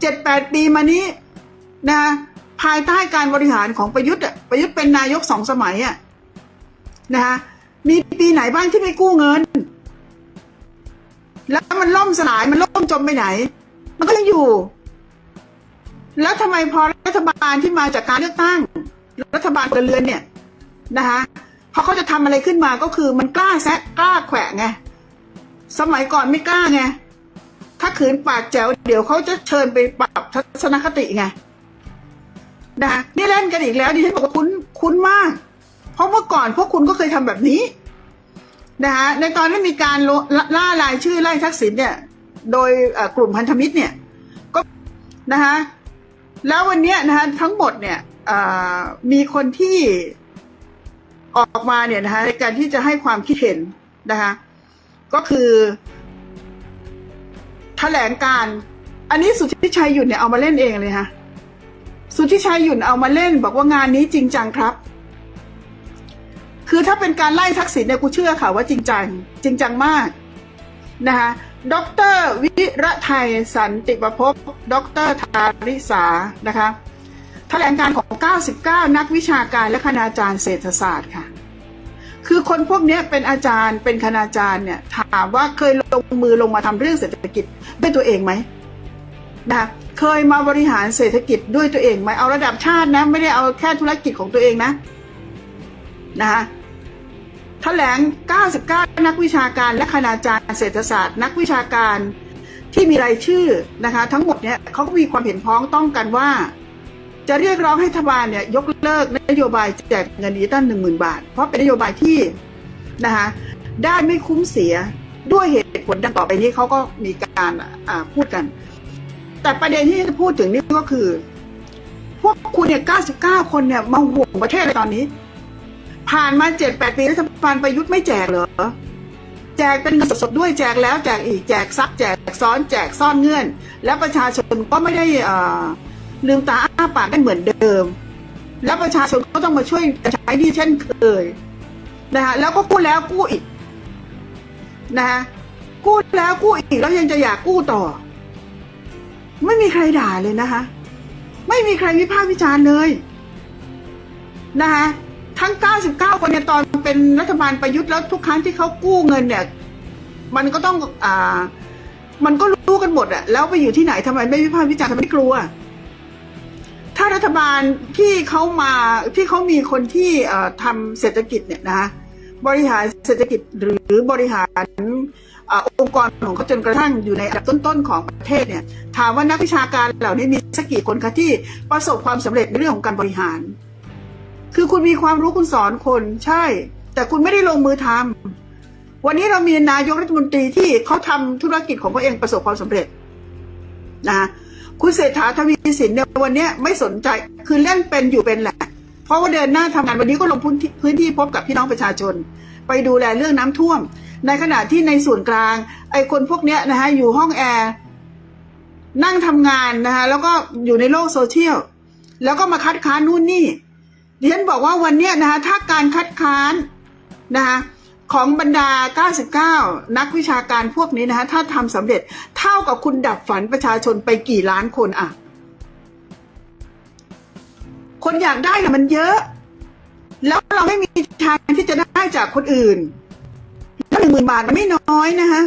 เจ็ดแปดปีมานี้นะภายใต้การบริหารของประยุทธ์อะประยุทธ์เป็นนายกสองสมัยอะนะคะมีปีไหนบ้างที่ไม่กู้เงิน แล้วมันล่มสลายมันล่มจมไปไหน มันก็ยังอยู่ แล้วทำไมพอรัฐบาลที่มาจากการเลือกตั้ง รัฐบาลพลเรือนเนี่ยนะคะพอเขาจะทำอะไรขึ้นมาก็คือมันกล้าแซะกล้าแขวะไงสมัยก่อนไม่กล้าไง ถ้าขืนปากแจ๋วเดี๋ยวเขาจะเชิญไปปรับทัศนคติไงนะนี่เล่นกันอีกแล้วดิฉันบอกว่าคุ้นคุ้นมาก เพราะเมื่อก่อนพวกคุณก็เคยทำแบบนี้นะคะในตอนที่มีการลล่ารายชื่อไล่ทักษิณเนี่ย โดยกลุ่มพันธมิตรเนี่ย ก็นะคะแล้ววันนี้นะคะทั้งหมดเนี่ยมีคนที่ออกมาเนี่ยนะคะในการที่จะให้ความคิดเห็นนะคะก็คือ แถลงการ อันนี้สุทธิชัยหยุ่นเนี่ยเอามาเล่นเองเลยค่ะสุทธิชัยหยุ่นเอามาเล่น บอกว่างานนี้จริงจังครับ คือถ้าเป็นการไล่ทักษิณเนี่ยกูเชื่อค่ะว่าจริงจัง จริงจังมากนะคะดรวิระไทยสันติประพบดรธาริสานะคะแถลงการของ 99 นักวิชาการและคณาจารย์เศรษฐศาสตร์ค่ะ คือคนพวกนี้เป็นอาจารย์เป็นคณาจารย์เนี่ย ถามว่าเคยลงมือลงมาทำเรื่องเศรษฐกิจด้วยตัวเองไหมนะคะเคยมาบริหารเศรษฐกิจด้วยตัวเองไหมเอาระดับชาตินะ ไม่ได้เอาแค่ธุรกิจของตัวเองนะนะคะแถลง 99 นักวิชาการและคณาจารย์เศรษฐศาสตร์ นักวิชาการที่มีรายชื่อนะคะ ทั้งหมดเนี่ยเขาก็มีความเห็นพ้องต้องกันว่า จะเรียกร้องให้รัฐบาลเนี่ยยกเลิกนโยบายแจกเงินดิจิตอลหนึ่งหมื่นบาท เพราะเป็นนโยบายที่นะคะได้ไม่คุ้มเสียด้วยเหตุผลดังต่อไปนี้เขาก็มีการอ่าพูดกัน แต่ประเด็นที่จะพูดถึงนี่ก็คือ พวกคุณเนี่ย 99 คนเนี่ยมาห่วงประเทศเลยตอนนี้ ผ่านมา7-8ปีรัฐบาลประยุทธ์ไม่แจกเหรอ แจกเป็นเงินสดด้วยแจกแล้วแจกอีกแจกซับแจกซ้อนแจกซ่อนเงื่อน แล้วประชาชนก็ไม่ได้อ่า ลืมตาอ้าปากได้เหมือนเดิม แล้วประชาชนก็ต้องมาช่วยใช้นี่เช่นเคยนะคะแล้วก็กู้แล้วกู้อีกนะคะกู้แล้วกู้อีกแล้วยังจะอยากกู้ต่อ ไม่มีใครด่าเลยนะคะไม่มีใครวิพากษ์วิจารณ์เลยนะคะทั้ง 99 คนเนี่ยตอนเป็นรัฐบาลประยุทธ์แล้วทุกครั้งที่เขากู้เงินเนี่ย มันก็ต้องอ่า มันก็รู้กันหมดอะแล้วไปอยู่ที่ไหนทำไมไม่วิพากษ์วิจารณ์ทำไมไม่กลัวารัฐบาลที่เขามาที่เขามีคนที่ทำเศรษฐกิจเนี่ยนะคะบริหารเศรษฐกิจหรือบริหารองค์กรของเขาจนกระทั่งอยู่ในอันดับต้นๆของประเทศเนี่ยถามว่านักวิชาการเหล่านี้มีสักกี่คนคะที่ประสบความสำเร็จในเรื่องของการบริหาร คือคุณมีความรู้คุณสอนคนใช่ แต่คุณไม่ได้ลงมือทำวันนี้เรามีนายกรัฐมนตรีที่เขาทำธุรกิจของเขาเองประสบความสำเร็จนะ คุณเศรษฐาทวีสินเนี่ยวันนี้ไม่สนใจคือเล่นเป็นอยู่เป็นแหละ เพราะว่าเดินหน้าทำงานวันนี้ก็ลงพื้นที่พื้นที่พบกับพี่น้องประชาชน ไปดูแลเรื่องน้ำท่วม ในขณะที่ในส่วนกลาง ไอ้คนพวกเนี้ยนะคะอยู่ห้องแอร์นั่งทำงานนะคะแล้วก็อยู่ในโลกโซเชียลแล้วก็มาคัดค้านนู่นนี่ดิฉันบอกว่าวันเนี้ยนะคะถ้าการคัดค้านนะคะ ของบรรดา 99 นักวิชาการพวกนี้นะคะถ้าทำสำเร็จเท่ากับคุณดับฝันประชาชนไปกี่ล้านคนอะคนอยากได้น่ะมันเยอะ แล้วเราไม่มีทางที่จะได้จากคนอื่นแล้วหนึ่งหมื่นบาทมันไม่น้อยนะคะ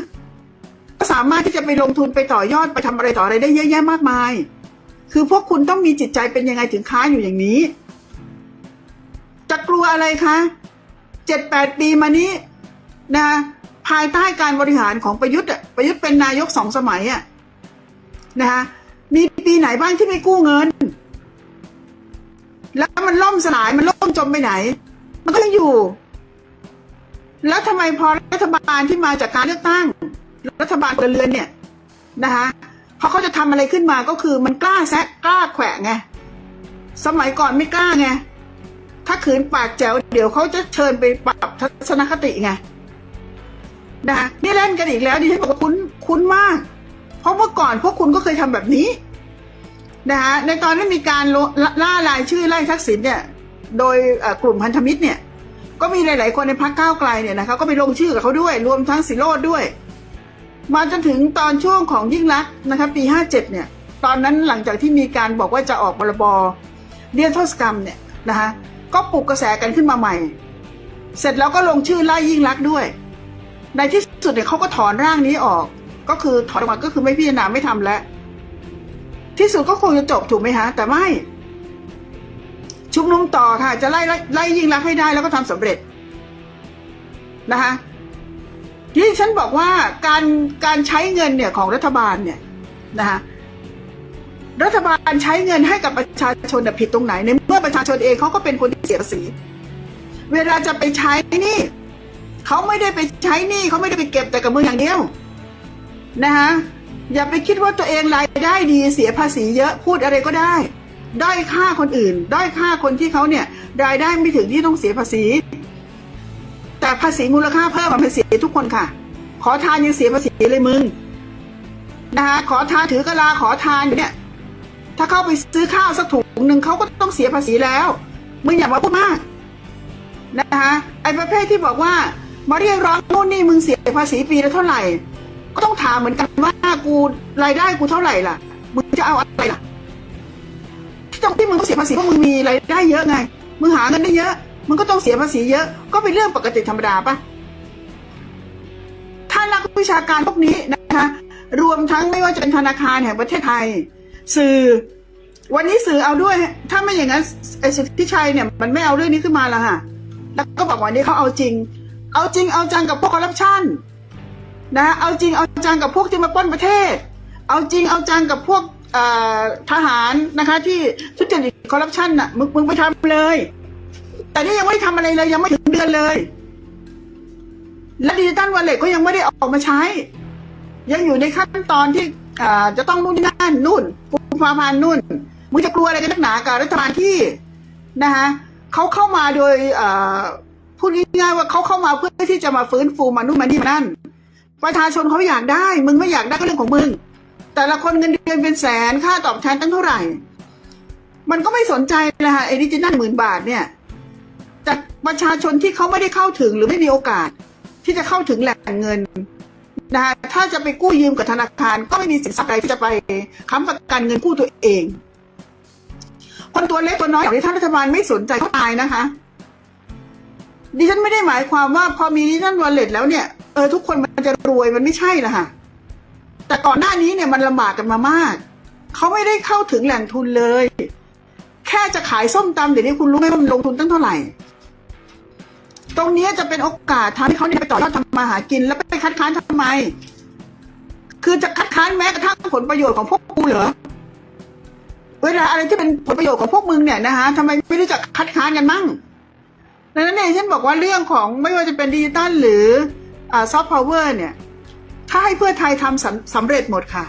ก็สามารถที่จะไปลงทุนไปต่อยอดไปทำอะไรต่ออะไรได้เยอะแยะมากมาย คือพวกคุณต้องมีจิตใจเป็นยังไงถึงค้าอยู่อย่างนี้ จะกลัวอะไรคะเจ็ดแปดปีมานี้ นะภายใต้การบริหารของประยุทธ์อะประยุทธ์เป็นนายกสองสมัยอะนะคะมีปีไหนบ้างที่ไม่กู้เงิน แล้วมันล่มสลายมันล่มจมไปไหน มันก็ยังอยู่ แล้วทำไมพอรัฐบาลที่มาจากการเลือกตั้ง รัฐบาลพลเรือนเนี่ยนะคะพอเขาจะทำอะไรขึ้นมาก็คือมันกล้าแซะกล้าแขวะไงสมัยก่อนไม่กล้าไงถ้าขืนปากแจ๋วเดี๋ยวเขาจะเชิญไปปรับทัศนคติไง นะคะนี่เล่นกันอีกแล้วดิฉันบอกว่าคุ้นคุ้นมาก เพราะเมื่อก่อนพวกคุณก็เคยทำแบบนี้นะคะในตอนที่มีการล่ารายชื่อไล่ทักษิณเนี่ย โดยกลุ่มพันธมิตรเนี่ย ก็มีหลาย ๆ คนในพรรคก้าวไกลเนี่ยนะคะก็ไปลงชื่อกับเขาด้วย รวมทั้งสิโรดด้วย มาจนถึงตอนช่วงของยิ่งรักนะคะปี57เนี่ย ตอนนั้นหลังจากที่มีการบอกว่าจะออกพรบเรียนโทษกรรมเนี่ยนะคะก็ปลุกกระแสกันขึ้นมาใหม่ เสร็จแล้วก็ลงชื่อไล่ยิ่งรักด้วย ในที่สุดเนี่ยเขาก็ถอนร่างนี้ออก ก็คือถอนออกมาก็คือไม่พิจารณาไม่ทำแล้ว ที่สุดก็คงจะจบถูกไหมฮะ แต่ไม่ ชุมนุมต่อค่ะ จะไล่ไล่ยิงรักให้ได้แล้วก็ทำสำเร็จนะคะที่ฉันบอกว่าการการใช้เงินเนี่ยของรัฐบาลเนี่ยนะคะรัฐบาลใช้เงินให้กับประชาชนน่ผิดตรงไหนในเมื่อประชาชนเองเขาก็เป็นคนที่เสียภาษี เวลาจะไปใช้นี่ เขาไม่ได้ไปใช้หนี่เขาไม่ได้ไปเก็บแต่กับมืออย่างเดียวนะคะอย่าไปคิดว่าตัวเองรายได้ดีเสียภาษีเยอะพูดอะไรก็ได้ด้อยค่าคนอื่น ด้อยค่าคนที่เขาเนี่ยรายได้ไม่ถึงที่ต้องเสียภาษี แต่ภาษีมูลค่าเพิ่มมันเป็นเสียทุกคนค่ะ ขอทานยังเสียภาษีเลยมึงนะคะขอทานถือกะลาขอทานเนี่ย ถ้าเข้าไปซื้อข้าวสักถุงหนึ่งเขาก็ต้องเสียภาษีแล้วมึงอย่ามาพูดมากนะคะไอ้ประเภทที่บอกว่า มาเรียกร้องนู่นนี่มึงเสียภาษีปีละเท่าไหร่ ก็ต้องถามเหมือนกันว่ากูรายได้กูเท่าไหร่ล่ะ มึงจะเอาอะไรล่ะที่ต้องที่มึงต้องเสียภาษีเพราะมึงมีรายได้เยอะไง มึงหาเงินได้เยอะมึงก็ต้องเสียภาษีเยอะ ก็เป็นเรื่องปกติธรรมดาปะถ้านักวิชาการพวกนี้นะคะ รวมทั้งไม่ว่าจะเป็นธนาคารแห่งประเทศไทย สื่อ วันนี้สื่อเอาด้วย ถ้าไม่อย่างนั้นไอ้สุทธิชัยเนี่ย มันไม่เอาเรื่องนี้ขึ้นมาล้วค่ะ แล้วก็บอกวันนี้เขาเอาจริง เอาจริงเอาจังกับพวกคอร์รัปชันนะเอาจริงเอาจังกับพวกที่มาปล้นประเทศ เอาจริงเอาจังกับพวกทหารนะคะ ที่ทุจริตคอร์รัปชันน่ะมึงมึงไปทำเลย แต่นี่ยังไม่ได้ทำอะไรเลยยังไม่ถึงเดือนเลย และดิจิตอลวอลเล็ตก็ยังไม่ได้ออกมาใช้ ยังอยู่ในขั้นตอนที่จะต้องนู่นนี่นั่นนู่นกุมภาพันธ์นู่นมึงจะกลัวอะไรกันนักหนากับรัฐบาลที่นะคะเขาเข้ามาโดยอ พูดง่ายๆว่าเขาเข้ามาเพื่อที่จะมาฟื้นฟูมานู่นมานี่มานั่น ประชาชนเขาอยากได้ มึงไม่อยากได้ก็เรื่องของมึง แต่ละคนเงินเดือนเป็นแสนค่าตอบแทนตั้งเท่าไหร่ มันก็ไม่สนใจเลยค่ะไอ้ดิจิตอลหมื่นบาทเนี่ยแต่ประชาชนที่เขาไม่ได้เข้าถึงหรือไม่มีโอกาส ที่จะเข้าถึงแหล่งเงินนะคะถ้าจะไปกู้ยืมกับธนาคาร ก็ไม่มีสิทธิ์ใดที่จะไปค้ำประกันเงินกู้ตัวเอง คนตัวเล็กตัวน้อยอย่างที่ท่านรัฐบาลไม่สนใจเขาตายนะคะ ดิฉันไม่ได้หมายความว่าพอมีดิจิทัลวอลเล็ตแล้วเนี่ยเออทุกคนมันจะรวยมันไม่ใช่ละค่ะ แต่ก่อนหน้านี้เนี่ยมันลำบากกันมามาก เขาไม่ได้เข้าถึงแหล่งทุนเลย แค่จะขายส้มตำเดี๋ยวนี้คุณรู้ไหมว่ามันลงทุนตั้งเท่าไหร่ ตรงนี้จะเป็นโอกาสทำให้เขาเนี่ยไปต่อยอดทำมาหากินแล้วไปคัดค้านทำไม คือจะคัดค้านแม้กระทั่งผลประโยชน์ของพวกกูเหรอเวลาอะไรที่เป็นผลประโยชน์ของพวกมึงเนี่ยนะคะทำไมไม่รู้จักคัดค้านกันมั่ง ดังนั้นเองฉันบอกว่าเรื่องของไม่ว่าจะเป็นดิจิตอลหรือซอฟต์พาวเวอร์เนี่ย ถ้าให้เพื่อไทยทำสำสำเร็จหมดค่ะ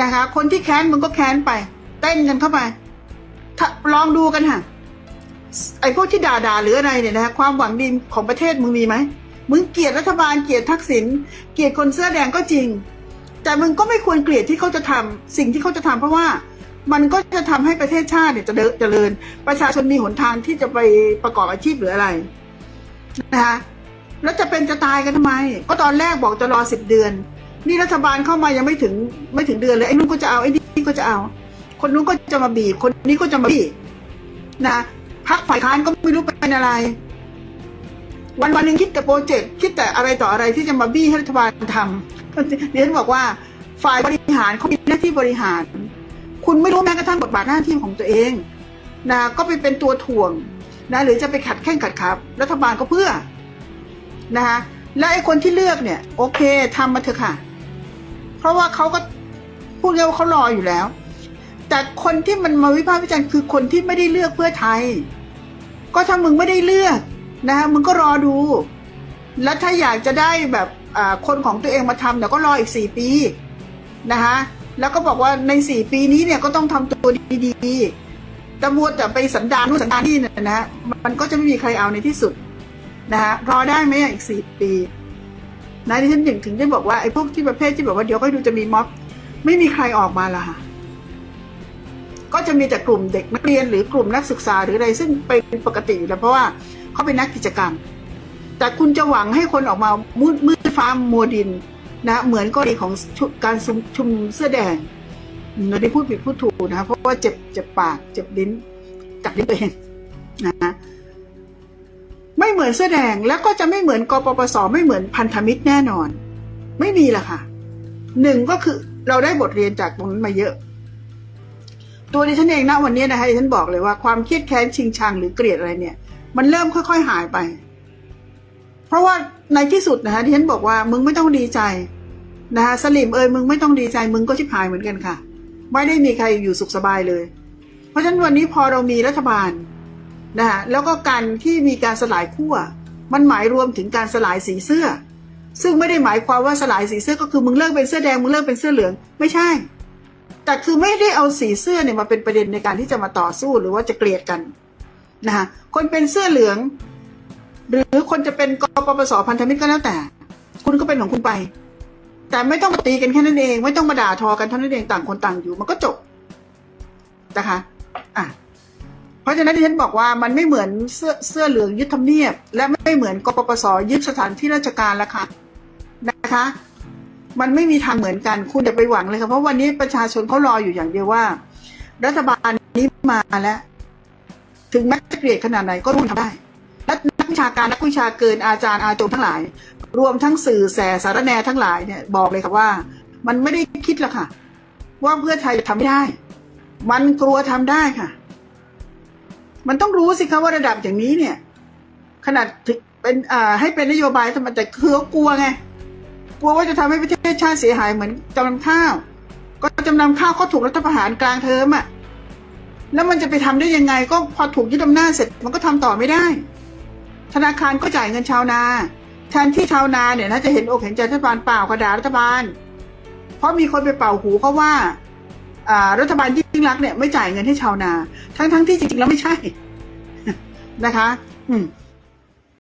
นะคะ คนที่แค้นมึงก็แค้นไป เต้นกันเข้าไปลองดูกันค่ะไอ้พวกที่ด่าด่าหรืออะไรเนี่ยนะคะความหวังดีของประเทศมึงมีไหมมึงเกลียดรัฐบาลเกลียดทักษิณเกลียดคนเสื้อแดงก็จริง แต่มึงก็ไม่ควรเกลียดที่เขาจะทำสิ่งที่เขาจะทำเพราะว่า มันก็จะทำให้ประเทศชาติเนี่ยจะเจริญ ประชาชนมีหนทางที่จะไปประกอบอาชีพหรืออะไรนะคะแล้วจะเป็นจะตายกันทำไม ก็ตอนแรกบอกจะรอสิบเดือน นี่รัฐบาลเข้ามายังไม่ถึงไม่ถึงเดือนเลยไอ้นู้นก็จะเอาไอ้นี่ก็จะเอา คนนู้นก็จะมาบีบคนนี้ก็จะมาบีบนะพักฝ่ายค้านก็ไม่รู้เป็นอะไร วันวันหนึ่งคิดแต่โปรเจกต์คิดแต่อะไรต่ออะไรที่จะมาบี้ให้รัฐบาลทำเรียนบอกว่าฝ่ายบริหารเขามีหน้าที่บริหาร คุณไม่รู้แม้กระทั่งบทบาทหน้าที่ของตัวเองนะก็ไปเป็นตัวถ่วงนะหรือจะไปขัดแข้งขัดขับรัฐบาลก็เพื่อนะคะและไอ้คนที่เลือกเนี่ย โอเคทำมาเถอะค่ะ เพราะว่าเขาก็พูดง่ายว่าเขารออยู่แล้ว แต่คนที่มันมาวิพากษ์วิจารณ์คือคนที่ไม่ได้เลือกเพื่อไทย ก็ถ้ามึงไม่ได้เลือกนะคะมึงก็รอดู แล้วถ้าอยากจะได้แบบคนของตัวเองมาทำเดี๋ยวก็รออีกสี่ปีนะคะ แล้วก็บอกว่าในสี่ปีนี้เนี่ยก็ต้องทำตัวดีๆต่มัวแต่ไปสันดานนู่นสันดานนี่เนี่ยนะมันก็จะไม่มีใครเอาในที่สุดนะคะรอได้ไหมอีกสี่ปีนะที่ฉันถึงถึงได้บอกว่าไอ้พวกที่ประเภทที่แบบว่าเดี๋ยวก็ดูจะมีม็อบ ไม่มีใครออกมาละค่ะก็จะมีแต่กลุ่มเด็กนักเรียนหรือกลุ่มนักศึกษาหรืออะไรซึ่งเป็นปกติอยู่แล้วเพราะว่าเขาเป็นนักกิจกรรม แต่คุณจะหวังให้คนออกมามืดมืดฟ้ามัวดิน นะเหมือนกรณีของการชุมชุมนุมเสื้อแดงเราได้พูดผิดพูดถูกนะคะเพราะว่าเจ็บเจ็บปากเจ็บลิ้นกัดลิ้นตัวเองนะไม่เหมือนเสื้อแดงแล้วก็จะไม่เหมือนกปปสไม่เหมือนพันธมิตรแน่นอน ไม่มีละค่ะหนึ่งก็คือเราได้บทเรียนจากตรงนั้นมาเยอะ ตัวดิฉันเองนะวันนี้นะคะดิฉันบอกเลยว่าความเครียดแค้นชิงชังหรือเกลียดอะไรเนี่ย มันเริ่มค่อย ๆ หายไป เพราะว่าในที่สุดนะคะที่ฉันบอกว่ามึงไม่ต้องดีใจนะคะสลิมเอ่ยมึงไม่ต้องดีใจมึงก็ชิบหายเหมือนกันค่ะ ไม่ได้มีใครอยู่สุขสบายเลย เพราะฉะนั้นวันนี้พอเรามีรัฐบาลนะคะแล้วก็การที่มีการสลายขั้วมันหมายรวมถึงการสลายสีเสื้อ ซึ่งไม่ได้หมายความว่าสลายสีเสื้อก็คือมึงเลิกเป็นเสื้อแดงมึงเลิกเป็นเสื้อเหลืองไม่ใช่ แต่คือไม่ได้เอาสีเสื้อเนี่ยมาเป็นประเด็นในการที่จะมาต่อสู้หรือว่าจะเกลียดกันนะคะคนเป็นเสื้อเหลือง หรือคนจะเป็นกปปสพันธมิตรก็แล้วแต่ คุณก็เป็นของคุณไป แต่ไม่ต้องมาตีกันแค่นั้นเอง ไม่ต้องมาด่าทอกันเท่านั้นเองต่างคนต่างอยู่ มันก็จบนะคะ อะ เพราะฉะนั้นที่ฉันบอกว่ามันไม่เหมือนเสื้อเสื้อเหลืองยึดทำเนียบ และไม่เหมือนกปปสยึดสถานที่ราชการแล้วค่ะนะคะ มันไม่มีทางเหมือนกันคุณอย่าไปหวังเลยค่ะเพราะวันนี้ประชาชนเขารออยู่อย่างเดียวว่า รัฐบาลนี้มาแล้ว ถึงแม้จะเกลียดขนาดไหนก็รู้ทำได้ วิชาการนักวิชาเกินอาจารย์อาจมทั้งหลาย รวมทั้งสื่อแสสารแนทั้งหลายเนี่ยบอกเลยค่ะว่า มันไม่ได้คิดหรอกค่ะ ว่าเพื่อไทยจะทำไม่ได้ มันกลัวทำได้ค่ะ มันต้องรู้สิคะว่าระดับอย่างนี้เนี่ย ขนาดถึงเป็นอ่าให้เป็นนโยบายทำไมแต่คือเขากลัวไงกลัวว่าจะทำให้ประเทศชาติเสียหายเหมือนจำนำข้าว ก็จำนำข้าวก็ถูกรัฐประหารกลางเทอมอะแล้วมันจะไปทำได้ยังไง ก็พอถูกยึดอำนาจเสร็จมันก็ทำต่อไม่ได้ ธนาคารก็จ่ายเงินชาวนาแทนที่ชาวนาเนี่ยนะจะเห็นอกเห็นใจรัฐบาลเปล่ากระดารัฐบาล เพราะมีคนไปเป่าหูเขาว่าอ่ารัฐบาลยิ่งรักเนี่ยไม่จ่ายเงินให้ชาวนา ทั้งทั้งที่จริงๆแล้วไม่ใช่นะคะ อืม